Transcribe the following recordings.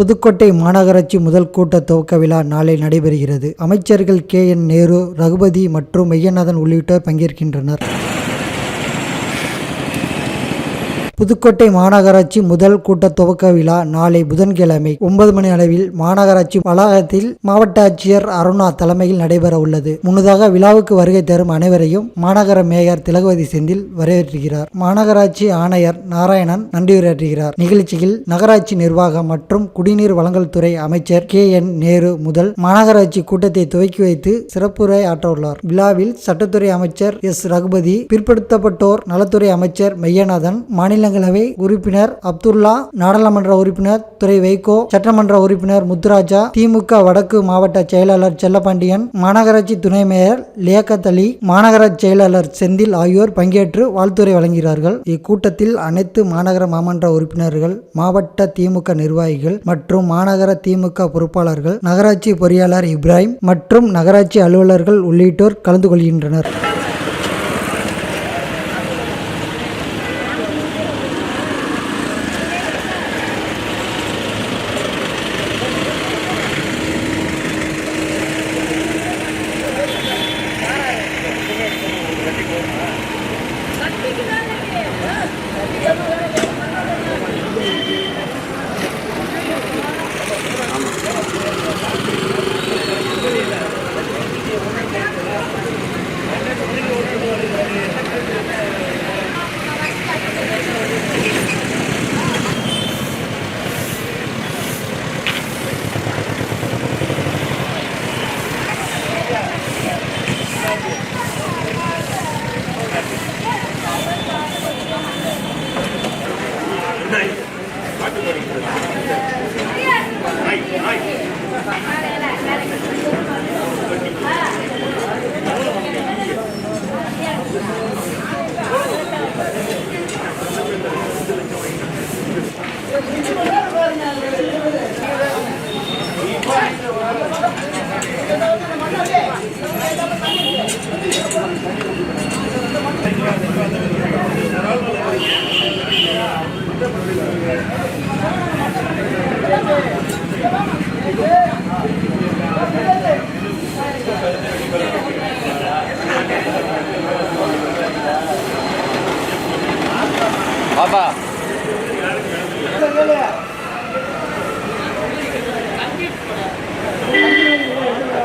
புதுக்கோட்டை மாநகராட்சி முதல் கூட்ட துவக்க விழா நாளை நடைபெறுகிறது. அமைச்சர்கள் கே. என். நேரு ரகுபதி மற்றும் மெய்யநாதன் உள்ளிட்டோர் பங்கேற்கின்றனர். புதுக்கோட்டை மாநகராட்சி முதல் கூட்ட துவக்க விழா நாளை புதன்கிழமை ஒன்பது மணி அளவில் மாநகராட்சி வளாகத்தில் மாவட்ட ஆட்சியர் அருணா தலைமையில் நடைபெற உள்ளது. முன்னதாக விழாவுக்கு வருகை தரும் அனைவரையும் மாநகர மேயர் திலகவதி செந்தில் வரவேற்றுகிறார். மாநகராட்சி ஆணையர் நாராயணன் நன்றியுரையாற்றுகிறார் நிகழ்ச்சியில் நகராட்சி நிர்வாகம் மற்றும் குடிநீர் வழங்கல் துறை அமைச்சர் கே என் நேரு முதல் மாநகராட்சி கூட்டத்தை துவக்கி வைத்து சிறப்புரை ஆற்றவுள்ளார் விழாவில் சட்டத்துறை அமைச்சர் எஸ். ரகுபதி பிற்படுத்தப்பட்டோர் நலத்துறை அமைச்சர் மெய்யநாதன் மாநிலங்களவை உறுப்பினர் அப்துல்லா நாடாளுமன்ற உறுப்பினர் துறை வைகோ சட்டமன்ற உறுப்பினர் முத்துராஜா திமுக வடக்கு மாவட்ட செயலாளர் செல்லபாண்டியன் மாநகராட்சி துணை மேயர் லியாக்கத் அலி மாநகராட்சி செயலாளர் செந்தில் ஆகியோர் பங்கேற்று வாழ்த்துரை வழங்குகிறார்கள். இக்கூட்டத்தில் அனைத்து மாநகர மாமன்ற உறுப்பினர்கள் மாவட்ட திமுக நிர்வாகிகள் மற்றும் மாநகர திமுக பொறுப்பாளர்கள் நகராட்சி பொறியாளர் இப்ராஹிம் மற்றும் நகராட்சி அலுவலர்கள் உள்ளிட்டோர் கலந்து கொள்கின்றனர். பாப்பா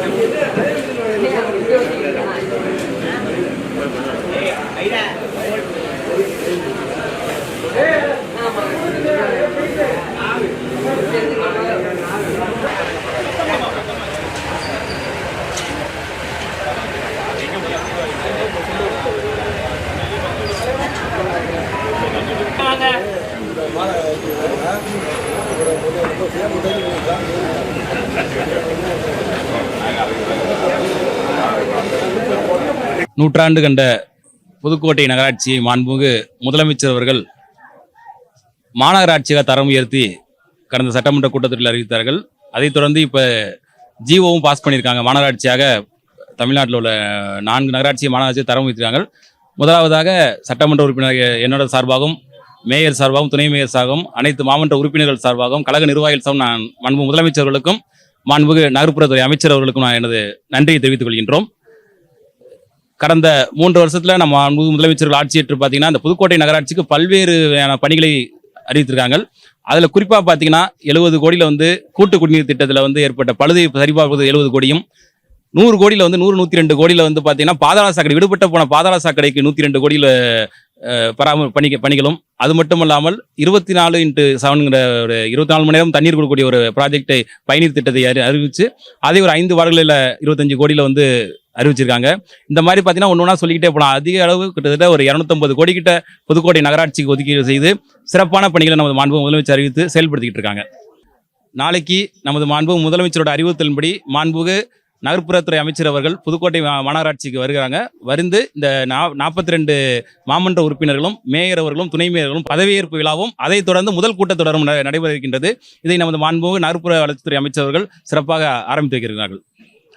Gracias. நூற்றாண்டு கண்ட புதுக்கோட்டை நகராட்சியை மாண்புமிகு முதலமைச்சர் அவர்கள் மாநகராட்சியாக தரம் உயர்த்தி கடந்த சட்டமன்ற கூட்டத்தில் அறிவித்தார்கள். அதைத் தொடர்ந்து இப்போ ஜிஓவும் பாஸ் பண்ணியிருக்காங்க. மாநகராட்சியாக தமிழ்நாட்டில் உள்ள நான்கு நகராட்சியை மாநகராட்சியை தரம் உயர்த்திருக்காங்க முதலாவதாக சட்டமன்ற உறுப்பினர் என்னோட சார்பாகவும் மேயர் சார்பாகவும் துணை மேயர் சார்பாகவும் அனைத்து மாவட்ட உறுப்பினர்கள் சார்பாகவும் கழக நிர்வாகிகள் சார்பாகவும் நான் மண்பு முதலமைச்சர்களுக்கும் மாண்புமிகு நகர்ப்புறத்துறை அமைச்சர் அவர்களுக்கும் நான் எனது நன்றியை தெரிவித்துக் கொள்கின்றோம். கடந்த மூன்று வருஷத்துல நம்ம மாண்புமிகு முதலமைச்சர்கள் ஆட்சியேற்று பார்த்தீங்கன்னா இந்த புதுக்கோட்டை நகராட்சிக்கு பல்வேறு பணிகளை அறிவித்திருக்காங்க. அதில் குறிப்பாக பார்த்தீங்கன்னா எழுபது கோடியில் வந்து கூட்டு குடிநீர் திட்டத்தில் வந்து ஏற்பட்ட பழுதை சரிபார்ப்பது எழுபது கோடியும் நூறு கோடியில் வந்து நூறு நூற்றி ரெண்டு கோடியில் வந்து பார்த்தீங்கன்னா பாதாள சாக்கடை விடுபட்ட போன பாதாள சாக்கடைக்கு நூத்தி ரெண்டு கோடியில் பராம பணிக்க பணிகளும். அது மட்டும் இல்லாமல் இருபத்தி நாலு இன்ட்டு செவனுங்கிற ஒரு இருபத்தி நாலு மணி நேரம் தண்ணீர் கொடுக்கக்கூடிய ஒரு ப்ராஜெக்டை பயனீர் திட்டத்தை அறி- அறிவித்து அதை ஒரு ஐந்து வாரங்களில் இருபத்தஞ்சு கோடியில் வந்து அறிவிச்சிருக்காங்க. இந்த மாதிரி பார்த்தீங்கன்னா ஒன்று ஒன்றா சொல்லிக்கிட்டே போகலாம் அதிக அளவு கிட்டத்தட்ட ஒரு இரநூத்தம்பது கோடி கிட்ட புதுக்கோட்டை நகராட்சிக்கு ஒதுக்கீடு செய்து சிறப்பான பணிகளை நமது மாண்பு முதலமைச்சர் அறிவித்து செயல்படுத்திக்கிட்டு இருக்காங்க. நாளைக்கு நமது மாண்பு முதலமைச்சரோட அறிவுறுத்தலின்படி மாண்புகு நகர்ப்புறத்துறை அமைச்சர் அவர்கள் புதுக்கோட்டை மாநகராட்சிக்கு வருகிறாங்க. வந்து இந்த நாற்பத்தி ரெண்டு மாமன்ற உறுப்பினர்களும் மேயர் அவர்களும் துணை மேயர்களும் பதவியேற்பு விழாவும் அதைத் தொடர்ந்து முதல் கூட்டத்தொடரும் ந- நடைபெற இருக்கின்றது இதை நமது மாண்புமிகு நகர்ப்புற வளர்ச்சித்துறை அமைச்சர்கள் சிறப்பாக ஆரம்பித்து வைக்கிறார்கள்.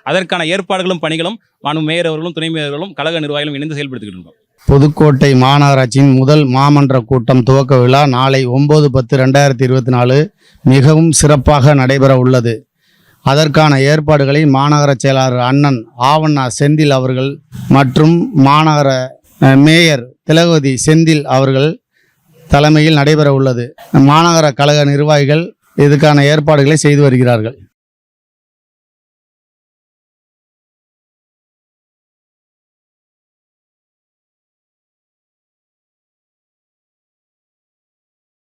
அதற்கான ஏற்பாடுகளும் பணிகளும் மாண்பு மேயர் அவர்களும் துணை மேயர்களும் கழக நிர்வாகிகளும் இணைந்து செயல்படுத்திக்கிட்டு இருக்கோம் புதுக்கோட்டை மாநகராட்சியின் முதல் மாமன்ற கூட்டம் துவக்க விழா நாளை ஒம்பது பத்து ரெண்டாயிரத்தி இருபத்தி நாலு மிகவும் சிறப்பாக நடைபெற உள்ளது அதற்கான ஏற்பாடுகளை மாநகர செயலாளர் அண்ணன் ஆவண்ணா செந்தில் அவர்கள் மற்றும் மாநகர மேயர் திலகவதி செந்தில் அவர்கள் தலைமையில் நடைபெற உள்ளது மாநகர கழக நிர்வாகிகள் இதுக்கான ஏற்பாடுகளை செய்து வருகிறார்கள்.